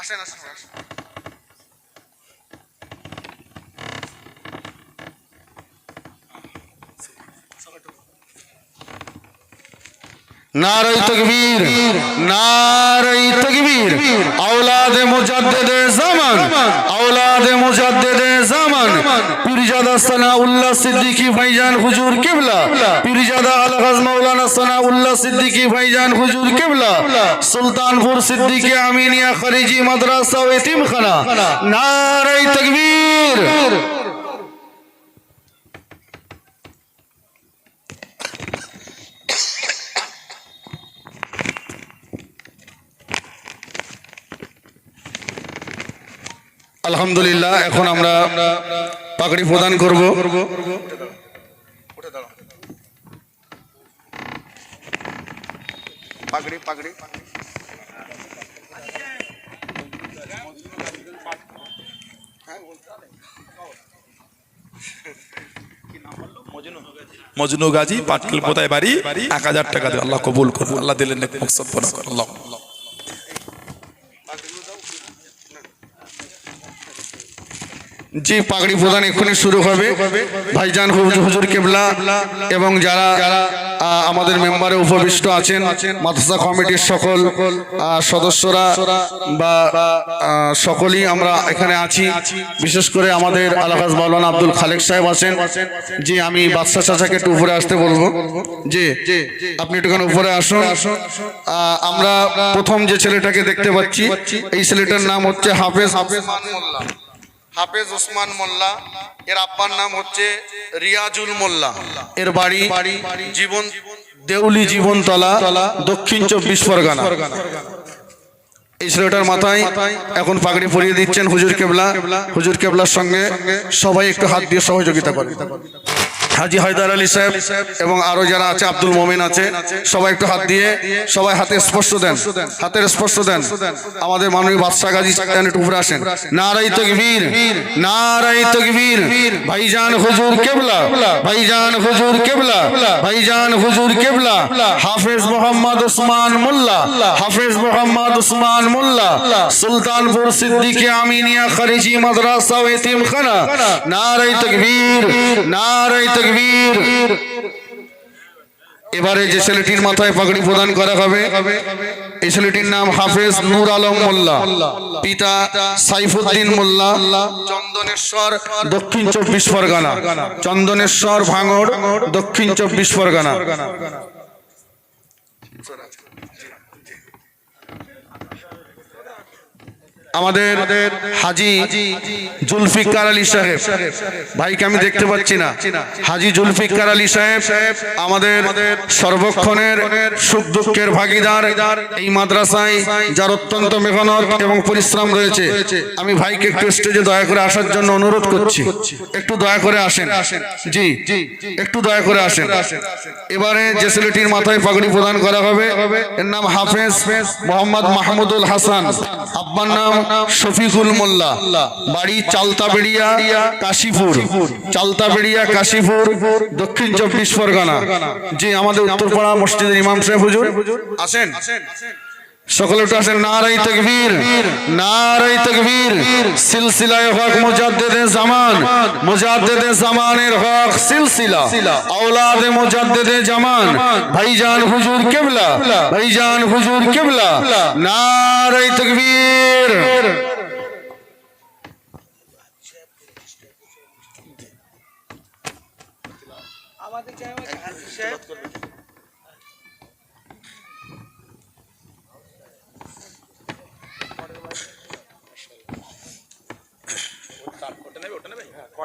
আসেন আসেন আসেন। নারাই তকবীর নারাই তকবীর। আওলাদে মুজাদ্দেদে জামান, আওলাদে মুজাদ্দেদে জামান। পীরজাদা সানাউল্লাহ সিদ্দিকী ভাইজান হুজুর কিবলা, পীরজাদা আলহাজ মাওলানা সানাউল্লাহ সিদ্দিকী ভাইজান হুজুর কিবলা, সুলতানপুর সিদ্দিকী আমিনিয়া খারিজি মাদ্রাসা ও এতিমখানা। নারাই তকবীর। আলহামদুলিল্লাহ এখন আমরা পাগড়ি প্রদান করব। পাগড়ি পাগড়ি। মজনু গাজী পাটকেল পোতায় বাড়ি এক হাজার টাকা দিয়ে আল্লাহ কবুল করুন। আল্লাহ দিলেন নেক মকসদ আল্লাহ। জি পাগড়ি প্রদান এক্ষুনি শুরু হবে। ভাইজান হুজুর কেবলা এবং যারা আমাদের মেম্বারে উপবিষ্ট আছেন, মাদ্রাসা কমিটির সকল সদস্যরা বা সকলেই আমরা এখানে আছি। বিশেষ করে আমাদের আলাহাজ মাওলানা আব্দুল খালেক সাহেব আছেন। জি, আমি বাদশাহ চাচাকে একটু উপরে আসতে বলব। জি, আপনি একটুখানি উপরে আসুন। আমরা প্রথম যে ছেলেটাকে দেখতে পাচ্ছি, এই ছেলেটার নাম হচ্ছে হাফেজ হাফেজ মোল্লা হাফেজ ওসমান মোল্লা, এর আব্বার নাম হচ্ছে রিয়াজুল মোল্লা। এর বাড়ি জীবন দেউলি জীবনতলা, দক্ষিণ চব্বিশ পরগনা। এই ছেলেটার মাথায় এখন পাগড়ি পরিয়ে দিচ্ছেন হুজুর কেবলা। হুজুর কেবলার সঙ্গে সবাই একটু হাত দিয়ে সহযোগিতা করে হাজি হায়দার আলী সাহেব এবং আরও যারা আছে, আব্দুল মোমেন আছে, সবাই একটু হাত দিয়ে, সবাই হাতে স্পর্শ দেন, হাতের স্পর্শ দেন। আমাদের মাননীয় বাদশাহ গাজী চাকান একটু উপরে আসেন। নারাই তকবীর নারাই তকবীর, ভাইজান হুজুর কেবলা, ভাইজান হুজুর কেবলা, ভাইজান হুজুর কেবলা, হাফেজ মোহাম্মদ ওসমান মোল্লা, হাফেজ মোহাম্মদ ওসমান মোল্লা, সুলতানপুর সিদ্দিকে আমিনিয়া খারিজি মাদ্রাসা ও এতিমখানা, নারাই তকবীর নারাই তকবীর। এবারে যে ছেলেটির মাথায় পাগড়ি প্রদান করা হবে এই ছেলেটির নাম হাফেজ নূর আলম মোল্লা, পিতা সাইফুদ্দিন মোল্লা, চন্দনেশ্বর দক্ষিণ চব্বিশ পরগনা, চন্দনেশ্বর ভাঙড়, দক্ষিণ চব্বিশ পরগনা। আমাদের হাজি জুলফিকার আলী সাহেব। ভাইকে আমি দেখতে পাচ্ছি না। হাজি জুলফিকার আলী সাহেব আমাদের সর্বক্ষণের সুখ দুঃখের ভাগিদার এই মাদ্রাসায়, যার অত্যন্ত মেহনত এবং পরিশ্রম রয়েছে। আমি ভাইকে একটু স্টেজে দয়া করে আসার জন্য অনুরোধ করছি। একটু দয়া করে আসেন। জি, একটু দয়া করে আসেন। এবারে যে ছেলেটির মাথায় পাগড়ি প্রদান করা হবে, এর নাম হাফেজ মোহাম্মদ মাহমুদুল হাসান। আব্বার নাম শফিকুল মোল্লা। বাড়ি চালতাবেড়িয়া কাশীপুর। চালতাবেড়িয়া কাশীপুর, দক্ষিণ চব্বিশ পরগনা। জি, আমাদের উত্তরপাড়া মসজিদের ইমাম সাহেব হুজুর। আসেন। সকলে একটু আসেন, নারাই তকবীর নারাই তকবীর। সিলসিলায় হক মুজাদ্দেদে জামান মুজাদ্দেদে জামানের হক সিলসিলা। আওলাদে মুজাদ্দেদে জামান, ভাইজান হুজুর কেবলা, ভাইজান হুজুর কেবলা, নারাই তকবীর।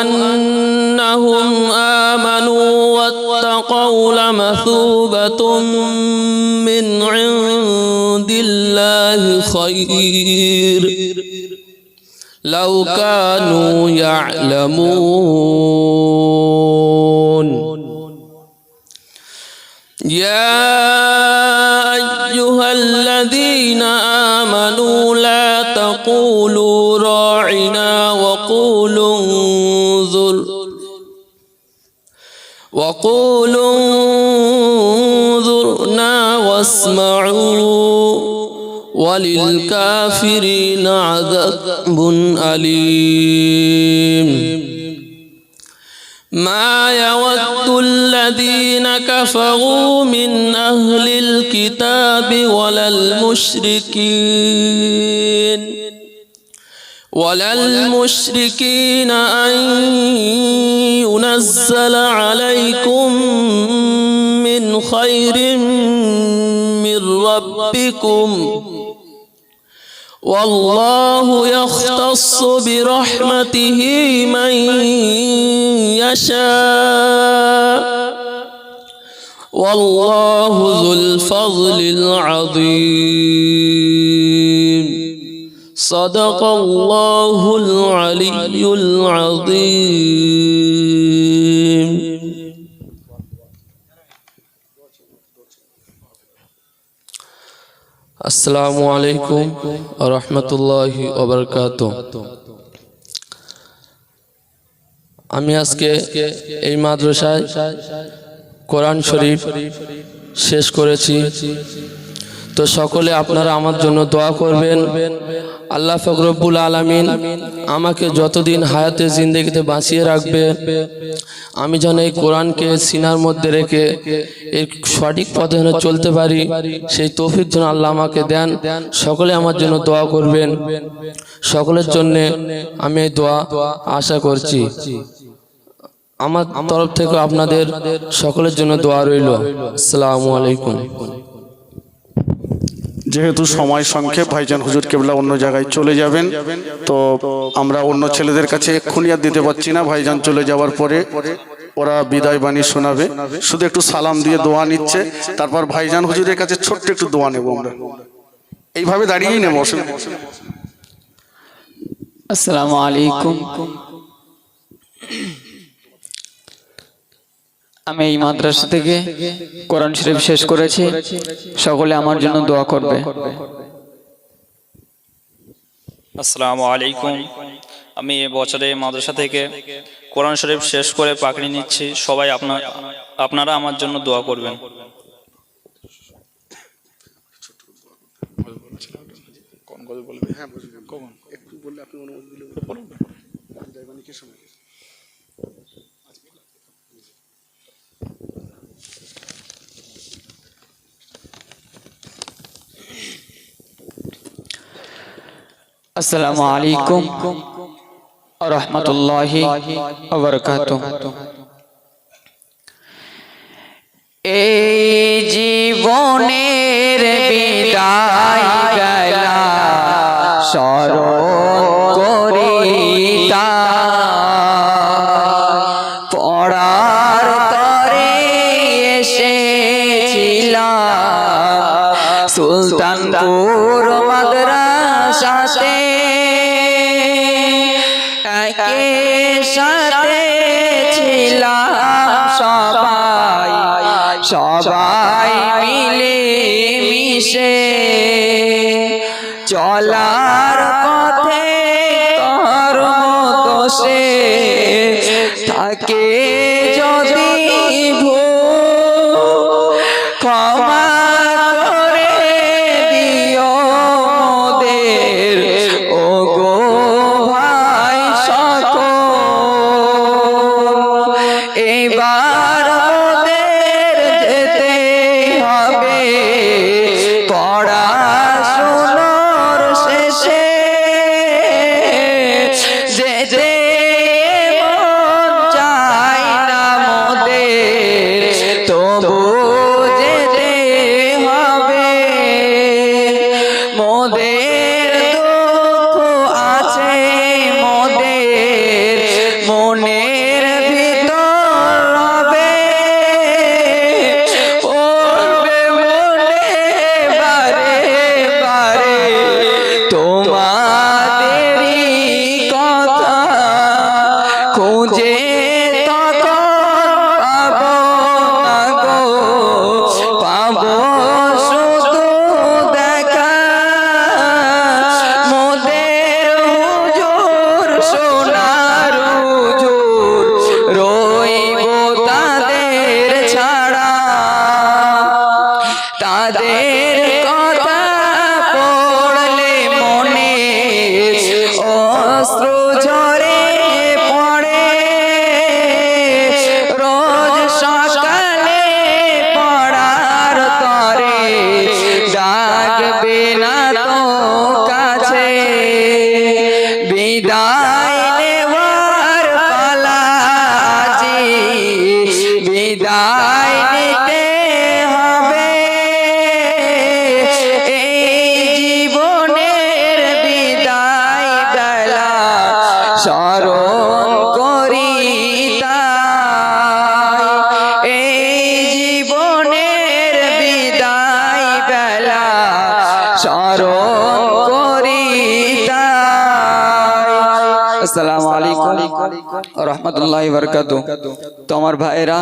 أنهم آمنوا واتقوا لمثوبة من عند الله خير لو كانوا يعلمون يا أيها الذين آمنوا لا تقولوا راعنا وقولوا انظرنا واسمعوا وللكافرين عذاب أليم. ما يود الذين كفروا من أهل الكتاب ولا المشركين ولا المشركين أن ينزل عليكم من خير من ربكم والله يختص برحمته من يشاء والله ذو الفضل العظيم صدق الله العلي العظيم আসসালামু আলাইকুম রহমতুল্লাহি ওবরকাত আমি আজকে এই মাদ্রাসায় কোরআন শরীফ শেষ করেছি তো সকলে আপনারা আমার জন্য দোয়া করবেন। আল্লাহ ফকরবুল আলমিন আমাকে যতদিন হায়াতে জিন্দগিতে বাঁচিয়ে রাখবে, আমি যেন এই কোরআনকে সিনার মধ্যে রেখে এর সঠিক পথে যেন চলতে পারি, সেই তৌফিক যেন আল্লাহ আমাকে দেন। সকলে আমার জন্য দোয়া করবেন। সকলের জন্যে আমি এই দোয়া আশা করছি। আমার তরফ থেকে আপনাদের সকলের জন্য দোয়া রইল। আসসালামু আলাইকুম। যেহেতু সময় সংক্ষেপ, ভাইজান হুজুর কেবলা অন্য জায়গায় চলে যাবেন, তো আমরা অন্য ছেলেদের কাছে এক্ষুনি আর দিতে পারছি না, ভাইজান চলে যাওয়ার পরে ওরা বিদায় বাণী শোনাবে। শুধু একটু সালাম দিয়ে দোয়া নিচ্ছে, তারপর ভাইজান হুজুরের কাছে ছোট্ট একটু দোয়া নেব আমরা। এইভাবে দাঁড়িয়েই নেব আসসালামু আলাইকুম। আমি এই মাদ্রাসা থেকে কোরআন শরীফ শেষ করেছি। সকলে আমার জন্য দোয়া করবে। আসসালামু আলাইকুম। আমি এ বছরে মাদ্রাসা থেকে কোরআন শরীফ শেষ করে পাকড়ি নিচ্ছি। সবাই আপনার আপনারা আমার জন্য দোয়া করবেন। আসসালামু আলাইকুম রহমতুল্লাহি এই জীবনের বিদায় গেলা স্মরণ সবাই মিলে কাদের রহমতুল্লাহ বরকাত। তো আমার ভাইরা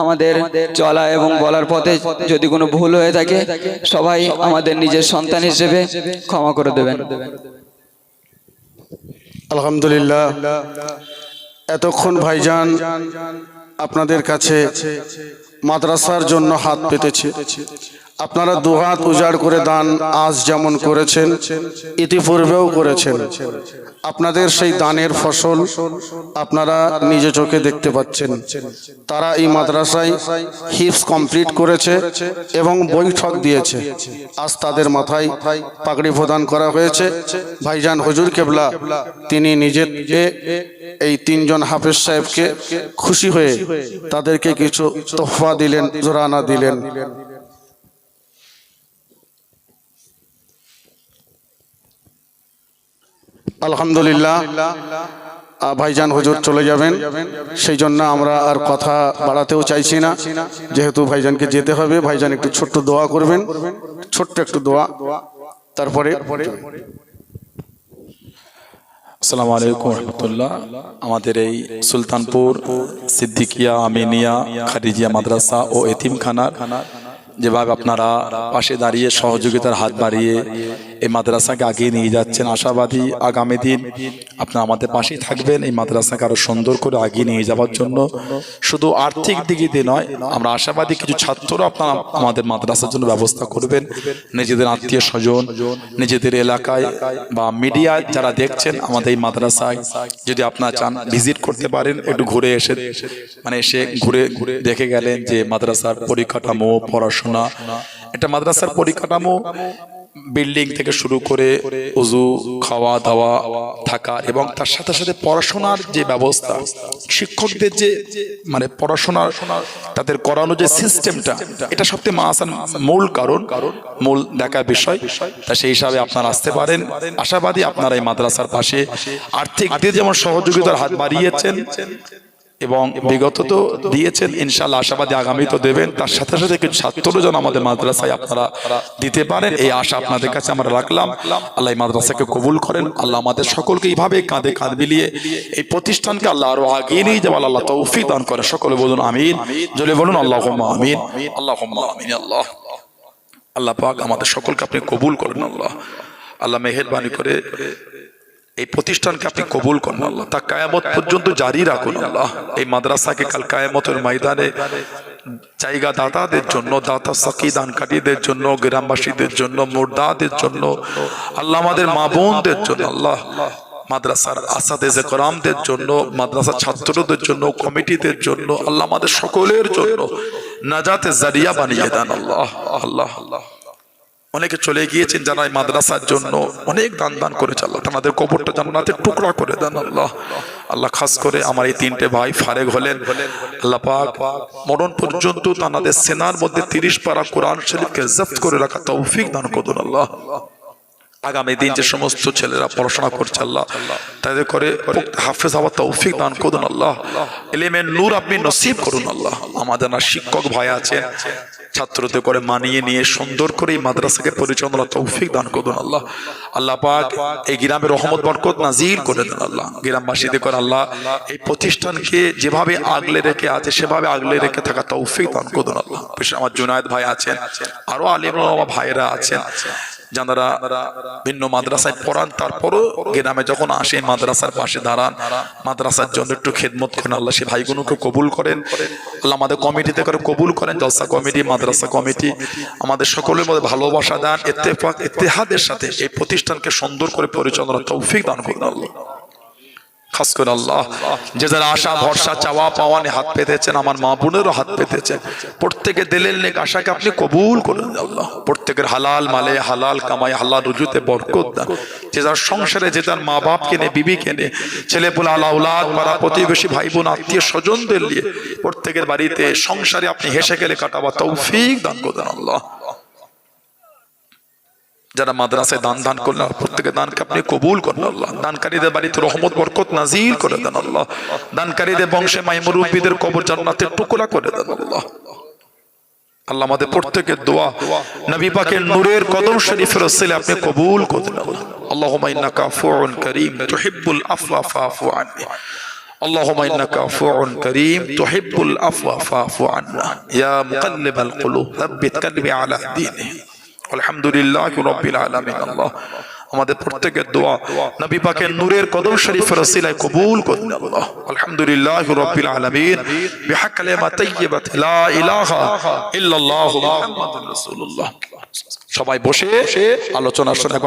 আমাদের চলা এবং বলার পথে যদি কোনো ভুল হয়ে থাকে, সবাই আমাদের নিজের সন্তান হিসেবে ক্ষমা করে দেবেন। আলহামদুলিল্লাহ। এতক্ষণ ভাইজান আপনাদের কাছে মাদ্রাসার জন্য হাত পেতেছে। আপনারা দুহাত উজাড় করে দান আজ যেমন করেছেন, ইতিপূর্বেও করেছেন। আপনাদের সেই দানের ফসল আপনারা নিজে চোখে দেখতে পাচ্ছেন। তারা এই মাদ্রাসায় হিপস কমপ্লিট করেছে এবং বৈঠক দিয়েছে। আজ তাদের মাথায় পাগড়ি প্রদান করা হয়েছে। ভাইজান হজুর কেবলা, তিনি নিজে এই তিনজন হাফেজ সাহেবকে খুশি হয়ে তাদেরকে কিছু তোহফা দিলেন, জোরানা দিলেন। আলহামদুলিল্লাহ। ভাইজান হুজুর চলে যাবেন। সেই জন্য আমরা আর কথা বাড়াতেও চাইছি না। যেহেতু ভাইজানকে যেতে হবে, ভাইজান একটু ছোট্ট দোয়া করবেন। ছোট্ট একটু দোয়া। তারপরে আসসালামু আলাইকুম রহমতুল্লাহ। আমাদের এই সুলতানপুর, সিদ্দিকিয়া, আমিনিয়া, খাদিজিয়া মাদ্রাসা ও এতিমখানার যেভাবে আপনারা পাশে দাঁড়িয়ে সহযোগিতার হাত বাড়িয়ে এই মাদ্রাসাকে আগিয়ে নিয়ে যাচ্ছেন। আশাবাদী আগামী দিন আপনারা আমাদের পাশেই থাকবেন। এই মাদ্রাসাকে আরও সুন্দর করে আগিয়ে নিয়ে যাওয়ার জন্য। শুধু আর্থিক দিকে দিয়ে নয়, আমরা আশাবাদী কিছু ছাত্ররা আপনারা আমাদের মাদ্রাসার জন্য ব্যবস্থা করবেন। নিজেদের আত্মীয় স্বজন, নিজেদের এলাকায় বা মিডিয়ায় যারা দেখছেন আমাদের এই মাদ্রাসায়, যদি আপনারা চান ভিজিট করতে পারেন, একটু ঘুরে এসে মানে এসে ঘুরে ঘুরে দেখে গেলেন যে মাদ্রাসার পরিকাঠামো, পড়াশোনা এটা মাদ্রাসার পরিকাঠামো বিল্ডিং থেকে শুরু করে উজু খাওয়া দাওয়া থাকা এবং তার সাথে সাথে পড়াশোনার যে ব্যবস্থা শিক্ষকদের যে মানে পড়াশোনার তাদের করানো যে সিস্টেমটা এটা সবথেকে মাসান মূল কারণ মূল দেখার বিষয়। তা সেই হিসাবে আপনারা আসতে পারেন। আশাবাদী আপনারা এই মাদ্রাসার পাশে আর্থিক যেমন সহযোগিতার হাত বাড়িয়েছেন। এবং বিগত তো দিয়েছেন ইনশাল্লাহ আশাবাদী আগামী তো দেবেন। তার সাথে সাথে কিছু ছাত্র যেন আমাদের মাদ্রাসায় আপনারা দিতে পারেন। এই আশা আপনাদের কাছে আমরা রাখলাম। আল্লাহ মাদ্রাসাকে কবুল করেন। আল্লাহ আমাদের সকলকে এইভাবে কাঁধে কাঁধ মিলিয়ে এই প্রতিষ্ঠানকে আল্লাহ আরও আগিয়ে নিয়ে যাওয়ার আল্লাহ তৌফিক দান করে সকলে বলুন আমিন। জলে বলুন আল্লাহ আমিন। আল্লাহ আমিন আল্লাহ। আল্লাহ পাক আমাদের সকলকে আপনি কবুল করেন আল্লাহ। আল্লাহ মেহেরবানি করে এই প্রতিষ্ঠানকে আপনি কবুল করুন, আল্লাহ। তা কায়ামত পর্যন্ত জারি রাখুন, আল্লাহ। এই মাদ্রাসাকে কাল কায়ামতের ময়দানে জায়গা দাতাদের জন্য, দাতা সাকি দানকারীদের জন্য, গ্রামবাসীদের জন্য, মোর্দাদের জন্য, আল্লাহ আমাদের মা বোনদের জন্য, আল্লাহ। মাদ্রাসার আসাদেজে করামদের জন্য, মাদ্রাসার ছাত্রদের জন্য, কমিটিদের জন্য, আল্লাহ আমাদের সকলের জন্য নাজাতে জারিয়া বানিয়ে দেন, আল্লাহ। আল্লাহ আল্লাহ। অনেকে চলে গিয়েছেন যারা মাদ্রাসার জন্য। অনেক দান দান করেছে আল্লাহ। তাদের কবরটা জান্নাতের টুকরা করে দেন আল্লাহ। আল্লাহ খাস করে আমার এই তিনটে ভাই ফারেক হলেন। আল্লাহ পাক মরণ পর্যন্ত তাদের সেনার মধ্যে তিরিশ পারা কোরআন শরীফকে জব্দ করে রাখা তৌফিক দান করুন আল্লাহ। আগামী দিন যে সমস্ত ছেলেরা পড়াশোনা করছে আল্লাহ, তাদের করে হাফেজ হওয়ার তৌফিক দান করুন আল্লাহ। এলিমের নূর আপনি নসিব করুন আল্লাহ। আমাদের না শিক্ষক ভাই আছেন ছাত্রদের করে মানিয়ে নিয়ে সুন্দর করে এই মাদ্রাসাকে পরিচালনা তৌফিক দান করুন আল্লাহ। আল্লাহ পাক এই গ্রামের রহমত, বরকত নাজির করে দেন আল্লাহ। গ্রামবাসীদের করে আল্লাহ এই প্রতিষ্ঠানকে যেভাবে আগলে রেখে আছে, সেভাবে আগলে রেখে থাকা তৌফিক দান করুন আল্লাহ। আমার জুনায়দ ভাই আছেন, আরও আলিম ভাইরা আছেন। যারা ভিন্ন মাদ্রাসায় পড়ান, তারপরও গ্রামে যখন আসে, মাদ্রাসার পাশে দাঁড়ান, মাদ্রাসার জন্য একটু খেদমত করেন, আল্লাহ সে ভাইগুলোকে কবুল করেন। আল্লাহ আমাদের কমিটিতে করে কবুল করেন, জলসা কমিটি, মাদ্রাসা কমিটি। আমাদের সকলের মধ্যে ভালোবাসা দেন এতে ইতিহাদের সাথে এই প্রতিষ্ঠানকে সুন্দর করে পরিচালনা তৌফিক দান করুন আল্লাহ। খাস করে আল্লাহ। যে যারা আশা, ভরসা, চাওয়া, পাওয়া হাত পেতেছেন, আমার মা বোনেরও হাত পেতেছেন। প্রত্যেকে দিলের নেক আশাকে আপনি কবুল করুন আল্লাহ। প্রত্যেকের হালাল মালে, হালাল কামাই, হালাল রুজুতে বরকত দেন। যে যার সংসারে, যে যার মা বাপ কেনে বিবি কেনে ছেলে পোলা আল্লাহ উলাদ, পাড়া প্রতিবেশী ভাই বোন আত্মীয় স্বজনদের নিয়ে প্রত্যেকের বাড়িতে সংসারে আপনি হেসে গেলে কাটাবা তৌফিক দান করুন আল্লাহ। যারা মাদ্রাসায় দান দান করলেন প্রত্যেকের দানকে আপনি কবুল করেন আল্লাহ দানকারীদের বাড়িতে রহমত বরকত নাজিল করে দেন আল্লাহ দানকারীদের বংশে মাইমুরুব্বীদের কবর জান্নাতের টুকরা করে দেন আল্লাহ আল্লাহ আমাদের প্রত্যেকের দোয়া নবী পাকের নূরের কদম শরীফের ওসিলে আপনি কবুল করুন আল্লাহুম্মা ইন্নাকা আফুউন কারীম তুহিব্বুল আফওয়া ফাফু আননি اللهم انك عفو كريم تحب العفو فاعف عنا يا مقلب القلوب ثبت قلبي على دينه আলহামদুলিল্লাহ রব্বিল আল্লাহ। আমাদের প্রত্যেকের দোয়া নবী পাকের নূরের কদম শরীফের রসিলায় কবুল করুন, আল্লাহ। আলহামদুলিল্লাহ রাব্বিল আলামিন। বিহাক তাইয়্যিবাত লা ইলাহা ইল্লাল্লাহু মুহাম্মাদুর রাসূলুল্লাহ। সবাই বসে আলোচনা শুনে